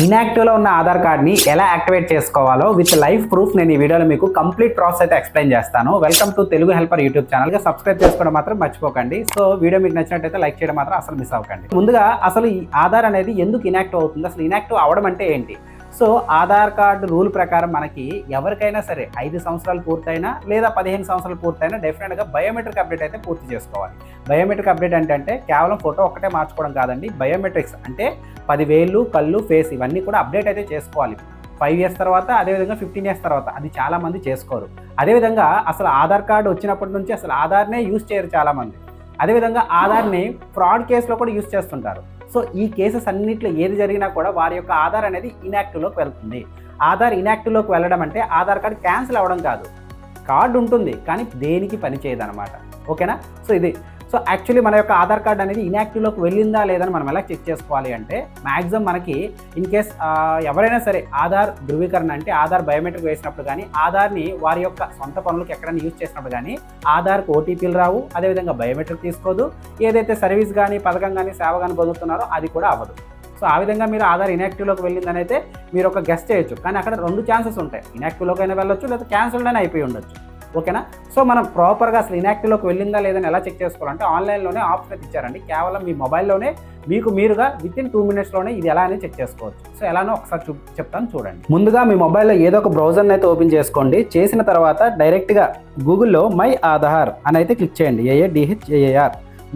ఇన్యాక్టివ్లో ఉన్న ఆధార్ కార్డ్ని ఎలా యాక్టివేట్ చేసుకోవాలో విత్ లైఫ్ ప్రూఫ్ నేను ఈ వీడియోలో మీకు కంప్లీట్ ప్రాసెస్ అయితే ఎక్స్ప్లెయిన్ చేస్తాను. Welcome to Telugu helper YouTube ఛానల్గా subscribe చేసుకోవడం మాత్రం మర్చిపోకండి. సో వీడియో మీకు నచ్చినట్టయితే లైక్ చేయడం మాత్రం అసలు మిస్ అవ్వకండి. ముందుగా అసలు ఈ ఆధార్ అనేది ఎందుకు ఇన్యాక్టివ్ అవుతుంది? అసలు ఇన్యాక్టివ్ అవ్వడం అంటే ఏంటి? సో ఆధార్ కార్డు రూల్ ప్రకారం మనకి ఎవరికైనా సరే ఐదు సంవత్సరాలు పూర్తయినా లేదా పదిహేను సంవత్సరాలు పూర్తయినా డెఫినెట్గా బయోమెట్రిక్ అప్డేట్ అయితే పూర్తి చేసుకోవాలి. బయోమెట్రిక్ అప్డేట్ అంటే అంటే కేవలం ఫోటో ఒక్కటే మార్చుకోవడం కాదండి. బయోమెట్రిక్స్ అంటే పదివేలు కళ్ళు ఫేస్ ఇవన్నీ కూడా అప్డేట్ అయితే చేసుకోవాలి. ఫైవ్ ఇయర్స్ తర్వాత అదేవిధంగా ఫిఫ్టీన్ ఇయర్స్ తర్వాత అది చాలామంది చేసుకోరు. అదేవిధంగా అసలు ఆధార్ కార్డు వచ్చినప్పటి నుంచి అసలు ఆధార్నే యూజ్ చేయరు చాలామంది అదేవిధంగా ఆధార్ని ఫ్రాడ్ కేసులో కూడా యూజ్ చేస్తుంటారు. సో ఈ కేసెస్ అన్నింటిలో ఏది జరిగినా కూడా వారి యొక్క ఆధార్ అనేది ఇన్యాక్టివ్లోకి వెళ్తుంది. ఆధార్ ఇన్యాక్టివ్లోకి వెళ్ళడం అంటే ఆధార్ కార్డు క్యాన్సిల్ అవ్వడం కాదు. కార్డు ఉంటుంది కానీ దేనికి పనిచేయదు అనమాట ఓకేనా? సో ఇది సో యాక్చువల్లీ మన యొక్క ఆధార్ కార్డ్ అనేది ఇన్యాక్టివ్లోకి వెళ్ళిందా లేదని మనం ఎలా చెక్ చేసుకోవాలి అంటే మ్యాక్సిమం మనకి ఇన్ కేస్ ఎవరైనా సరే ఆధార్ ధృవీకరణ అంటే ఆధార్ బయోమెట్రిక్ వేసినప్పుడు కానీ ఆధార్ని వారి యొక్క సొంత పనులకు ఎక్కడైనా యూజ్ చేసినప్పుడు కానీ ఆధార్కు ఓటీపీలు రావు. అదేవిధంగా బయోమెట్రిక్ తీసుకోదు. ఏదైతే సర్వీస్ కానీ పథకం కానీ సేవ కానీ పొందుతున్నారో అది కూడా అవ్వదు. సో ఆ విధంగా మీరు ఆధార్ ఇనాక్టివ్లోకి వెళ్ళిందని అయితే మీరు ఒక గెస్ట్ చేయొచ్చు. కానీ అక్కడ రెండు ఛాన్సెస్ ఉంటాయి. ఇన్యాక్టివ్లోకి అయినా వెళ్ళొచ్చు లేదా క్యాన్సిల్డ్ అయినా అయిపోయి ఉండొచ్చు. ఓకేనా? సో మనం ప్రాపర్గా అసలు ఇన్యాక్టివ్లోకి వెళ్ళిందా లేదని ఎలా చెక్ చేసుకోవాలంటే ఆన్లైన్లోనే ఆప్షన్ ఇచ్చారండి. కేవలం మీ మొబైల్లోనే మీకు మీరుగా విత్ ఇన్ టూ మినిట్స్లోనే ఇది ఎలా అని చెక్ చేసుకోవచ్చు. సో ఎలానో ఒకసారి చూ చెప్తాను చూడండి. ముందుగా మీ మొబైల్లో ఏదో ఒక బ్రౌజర్ని అయితే ఓపెన్ చేసుకోండి. చేసిన తర్వాత డైరెక్ట్గా గూగుల్లో మై ఆధార్ అని అయితే క్లిక్ చేయండి. ఏఏ డిహెచ్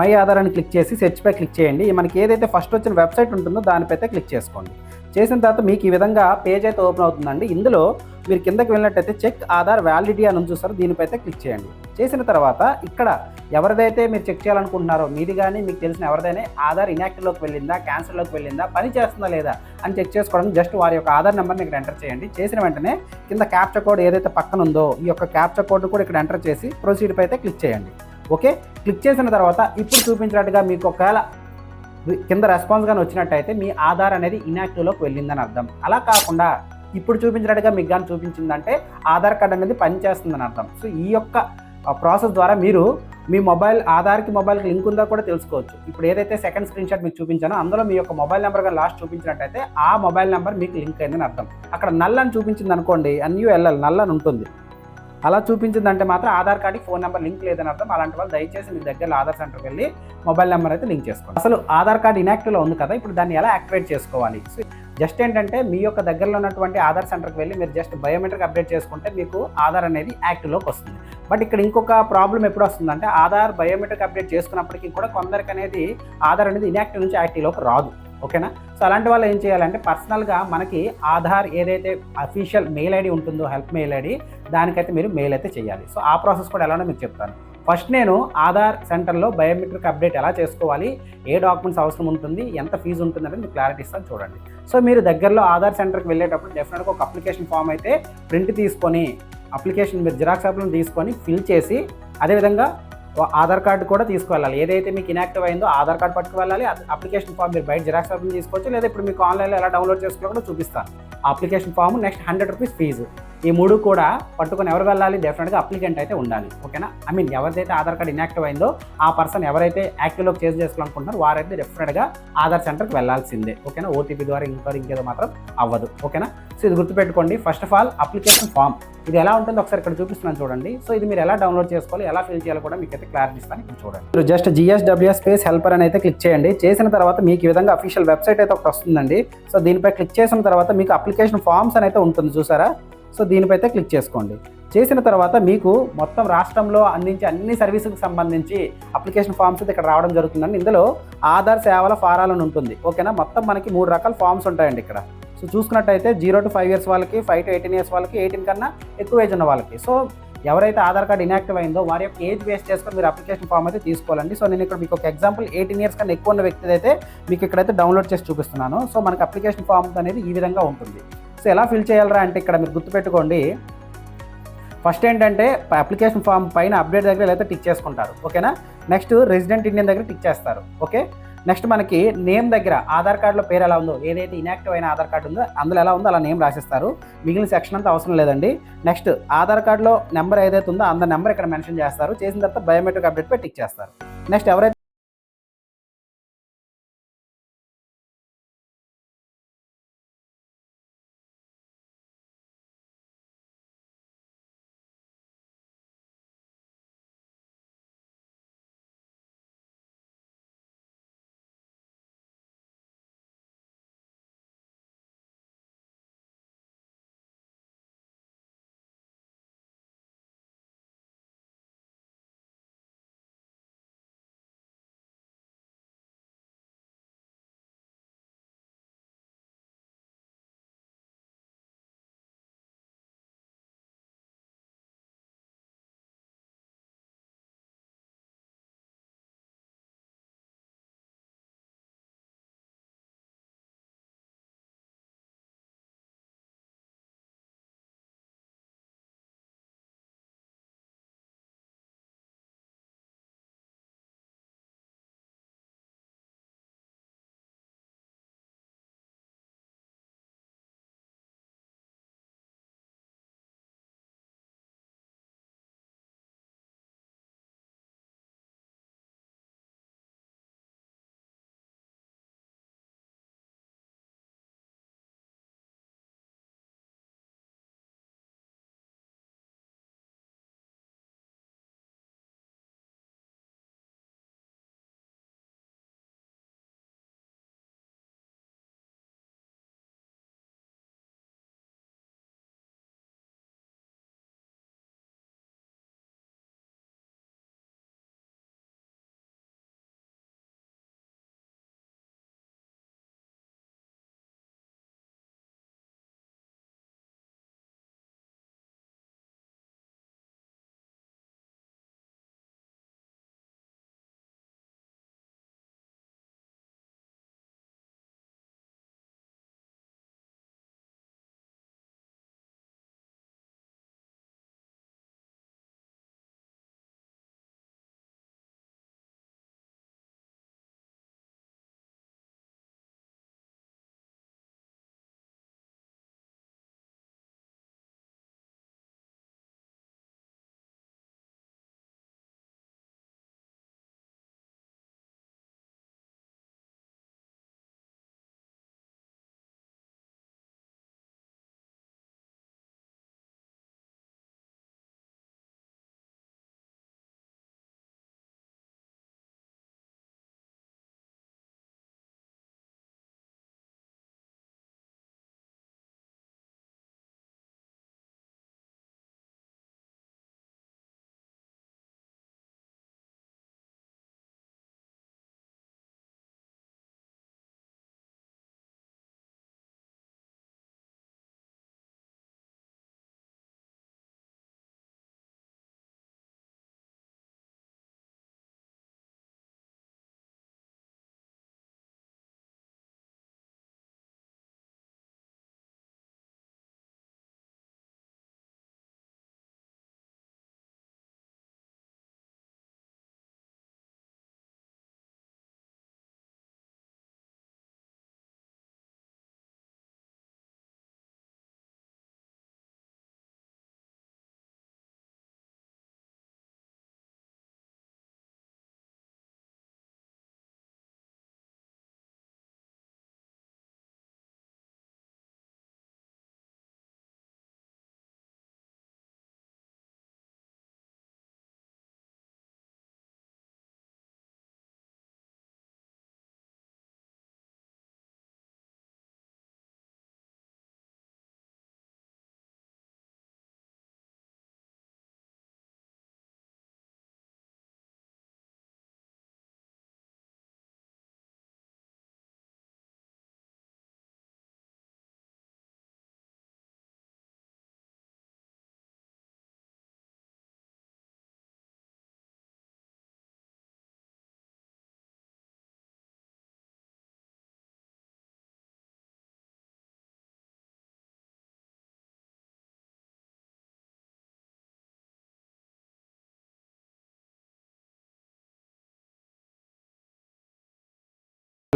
మై ఆధార్ అని క్లిక్ చేసి సెర్చ్ పై క్లిక్ చేయండి. మనకి ఏదైతే ఫస్ట్ వచ్చిన వెబ్సైట్ ఉంటుందో దానిపై అయితే క్లిక్ చేసుకోండి. చేసిన తర్వాత మీకు ఈ విధంగా పేజ్ అయితే ఓపెన్ అవుతుందండి. ఇందులో మీరు కిందకి వెళ్ళినట్టయితే చెక్ ఆధార్ వ్యాలిడిటీ అని చూస్తారు. దీనిపై అయితే క్లిక్ చేయండి. చేసిన తర్వాత ఇక్కడ ఎవరిదైతే మీరు చెక్ చేయాలనుకుంటున్నారో మీది కానీ మీకు తెలిసిన ఎవరిదైనా ఆధార్ ఇన్యాక్టివ్లోకి వెళ్ళిందా క్యాన్సర్లోకి వెళ్ళిందా పని చేస్తుందా లేదా అని చెక్ చేసుకోవడం జస్ట్ వారి యొక్క ఆధార్ నెంబర్ని ఇక్కడ ఎంటర్ చేయండి. చేసిన వెంటనే కింద క్యాప్చర్ కోడ్ ఏదైతే పక్కన ఉందో ఈ యొక్క క్యాప్చర్ కోడ్ కూడా ఇక్కడ ఎంటర్ చేసి ప్రొసీడ్ అయితే క్లిక్ చేయండి. ఓకే? క్లిక్ చేసిన తర్వాత ఇప్పుడు చూపించినట్టుగా మీకు ఒకవేళ కింద రెస్పాన్స్ కానీ వచ్చినట్టయితే మీ ఆధార్ అనేది ఇన్యాక్టివ్లోకి వెళ్ళిందని అర్థం. అలా కాకుండా ఇప్పుడు చూపించినట్టుగా మీకు కానీ చూపించిందంటే ఆధార్ కార్డ్ అనేది పనిచేస్తుందని అర్థం. సో ఈ యొక్క ప్రాసెస్ ద్వారా మీరు మీ మొబైల్ ఆధార్కి మొబైల్కి లింక్ ఉందా కూడా తెలుసుకోవచ్చు. ఇప్పుడు ఏదైతే సెకండ్ స్క్రీన్ షాట్ మీకు చూపించానో అందులో మీ యొక్క మొబైల్ నెంబర్ కానీ లాస్ట్ చూపించినట్టయితే ఆ మొబైల్ నెంబర్ మీకు లింక్ అయిందని అర్థం. అక్కడ నల్ అని చూపించింది అనుకోండి ఎన్యూఎల్ఎల్ నల్ అని ఉంటుంది. అలా చూపించిందంటే మాత్రం ఆధార్ కార్డుకి ఫోన్ నెంబర్ లింక్ లేదని అర్థం. అలాంటి వాళ్ళు దయచేసి మీ దగ్గర ఆధార్ సెంటర్కి వెళ్ళి మొబైల్ నెంబర్ అయితే లింక్ చేసుకోండి. అసలు ఆధార్ కార్డ్ ఇన్యాక్టివ్లో ఉంది కదా ఇప్పుడు దాన్ని ఎలా యాక్టివేట్ చేసుకోవాలి? సో జస్ట్ ఏంటంటే మీ యొక్క దగ్గరలో ఉన్నటువంటి ఆధార్ సెంటర్కి వెళ్ళి మీరు జస్ట్ బయోమెట్రిక్ అప్డేట్ చేసుకుంటే మీకు ఆధార్ అనేది యాక్టివ్లోకి వస్తుంది. బట్ ఇక్కడ ఇంకొక ప్రాబ్లం ఎప్పుడు వస్తుందంటే ఆధార్ బయోమెట్రిక్ అప్డేట్ చేసుకున్నప్పటికీ కూడా కొందరికి అనేది ఆధార్ అనేది ఇన్యాక్టివ్ నుంచి యాక్టివ్లోకి రాదు. ఓకేనా? సో అలాంటి వాళ్ళు ఏం చేయాలంటే పర్సనల్గా మనకి ఆధార్ ఏదైతే అఫీషియల్ మెయిల్ ఐడి ఉంటుందో హెల్ప్ మెయిల్ ఐడి దానికైతే మీరు మెయిల్ అయితే చేయాలి. సో ఆ ప్రాసెస్ కూడా ఎలానో మీకు చెప్తాను. ఫస్ట్ నేను ఆధార్ సెంటర్లో బయోమెట్రిక్ అప్డేట్ ఎలా చేసుకోవాలి ఏ డాక్యుమెంట్స్ అవసరం ఉంటుంది ఎంత ఫీజు ఉంటుంది అనేది మీకు క్లారిటీ ఇస్తాను చూడండి. సో మీరు దగ్గరలో ఆధార్ సెంటర్కి వెళ్ళేటప్పుడు డెఫినెట్గా ఒక అప్లికేషన్ ఫామ్ అయితే ప్రింట్ తీసుకొని అప్లికేషన్ మీరు జిరాక్స్ అప్లను తీసుకొని ఫిల్ చేసి అదేవిధంగా ఆధార్ కార్డు కూడా తీసుకువెళ్ళాలి. ఏదైతే మీకు ఇనాక్టివ్ అయిందో ఆధార్ కార్డు పట్టుకు వెళ్ళాలి అప్లికేషన్ ఫామ్ మీరు బయట జిరాక్స్ యాప్ని తీసుకోవచ్చు లేదా ఇప్పుడు మీకు ఆన్లైన్లో ఎలా డౌన్లోడ్ చేసుకోవాలో కూడా చూపిస్తాను. Application form next hundred rupees fee ఈ మూడు కూడా పట్టుకొని ఎవరు వెళ్ళాలి? డెఫినెట్గా అప్లికెంట్ అయితే ఉండాలి. ఓకేనా? ఐ మీన్ ఎవరిదైతే ఆధార్ కార్డ్ ఇన్యాక్టివ్ అయిందో ఆ పర్సన్ ఎవరైతే యాక్టివ్లోకి చేంజ్ చేసుకోవాలనుకుంటున్నారో వారైతే డెఫినెట్గా ఆధార్ సెంటర్కి వెళ్ళాల్సిందే. ఓకేనా? ఓటీపీ ద్వారా ఇంకో ఇంకేదో మాత్రం అవ్వదు. ఓకేనా? సో ఇది గుర్తుపెట్టుకోండి. First of all application form ఇది ఎలా ఉంటుందో ఒకసారి ఇక్కడ చూపిస్తున్నాను చూడండి. సో ఇది మీరు ఎలా డౌన్లోడ్ చేసుకోవాలి ఎలా ఫిల్ చేయాలో కూడా మీకు అయితే క్లారిటీ ఇస్తాను. ఇక్కడ చూడండి. మీరు జస్ట్ జిఎస్డబ్ల్యూఎస్ స్పేస్ హెల్పర్ అని అయితే క్లిక్ చేయండి. చేసిన తర్వాత మీకు ఈ విధంగా అఫీషియల్ వెబ్సైట్ అయితే ఒకటి వస్తుందండి. సో దీనిపై క్లిక్ చేసిన తర్వాత మీకు అప్లికేషన్ ఫామ్స్ అని అయితే ఉంటుంది చూసారా? సో దీనిపై అయితే క్లిక్ చేసుకోండి. చేసిన తర్వాత మీకు మొత్తం రాష్ట్రంలో అందించే అన్ని సర్వీసులకు సంబంధించి అప్లికేషన్ ఫామ్స్ అయితే ఇక్కడ రావడం జరుగుతుందండి. ఇందులో ఆధార్ సేవల ఫారాలను ఉంటుంది. ఓకేనా? మొత్తం మనకి మూడు రకాల ఫామ్స్ ఉంటాయండి ఇక్కడ. సో చూసుకున్నట్టయితే జీరో టు ఫైవ్ ఇయర్స్ వాళ్ళకి ఫైవ్ టు ఎయిటీన్ ఇయర్స్ వాళ్ళకి ఎయిటీన్ కన్నా ఎక్కువ ఏజ్ ఉన్న వాళ్ళకి. సో ఎవరైతే ఆధార్ కార్డ్ ఇనాక్టివ్ అయిందో వారి యొక్క ఏజ్ బేస్ చేసుకొని మీరు అప్లికేషన్ ఫామ్ అయితే తీసుకోవాలండి. సో నేను ఇక్కడ మీకు ఒక ఎగ్జాంపుల్ ఎయిటీన్ ఇయర్స్ కన్నా ఎక్కువ ఉన్న వ్యక్తి అయితే మీకు ఇక్కడైతే డౌన్లోడ్ చేసి చూపిస్తున్నాను. సో మనకి అప్లికేషన్ ఫామ్ అనేది ఈ విధంగా ఉంటుంది. సో ఎలా ఫిల్ చేయాలరా అంటే ఇక్కడ మీరు గుర్తుపెట్టుకోండి. ఫస్ట్ ఏంటంటే అప్లికేషన్ ఫామ్ పైన అప్డేట్ దగ్గర లేదా టిక్ చేసుకుంటారు. ఓకేనా నెక్స్ట్ రెసిడెంట్ ఇండియన్ దగ్గర టిక్ చేస్తారు. ఓకే నెక్స్ట్ మనకి నేమ్ దగ్గర ఆధార్ కార్డులో పేరు ఎలా ఉందో ఏదైతే ఇనాక్టివ్ అయిన ఆధార్ కార్డు ఉందో అందులో ఎలా ఉందో అలా నేమ్ రాసిస్తారు. మిగిలిన సెక్షన్ అంతా అవసరం లేదండి. నెక్స్ట్ ఆధార్ కార్డులో నెంబర్ ఏదైతే ఉందో అంత నెంబర్ ఇక్కడ మెన్షన్ చేస్తారు. చేసిన తర్వాత బయోమెట్రిక్ అప్డేట్ పై టిక్ చేస్తారు. నెక్స్ట్ ఎవరైతే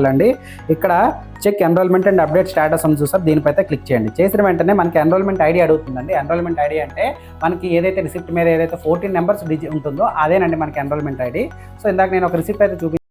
అండి ఇక్కడ check enrolment and update status అని చూసారు. దీనిపై అయితే క్లిక్ చేయండి. చేసిన వెంటనే మనకి ఎన్రోల్మెంట్ ఐడి అడుగుతుందండి. ఎన్రోల్మెంట్ ఐడి అంటే మనకి ఏదైతే రిసిప్ట్ మీద ఏదైతే ఫోర్టీన్ నెంబర్స్ డిజి ఉంటుందో అదేనండి మనకి ఎన్రోల్మెంట్ ఐడి సో ఇందాక నేను ఒక రిసిప్ట్ అయితే చూపి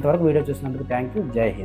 ఇంతవరకు వీడియో చూసినందుకు థ్యాంక్ యూ జై హింద్.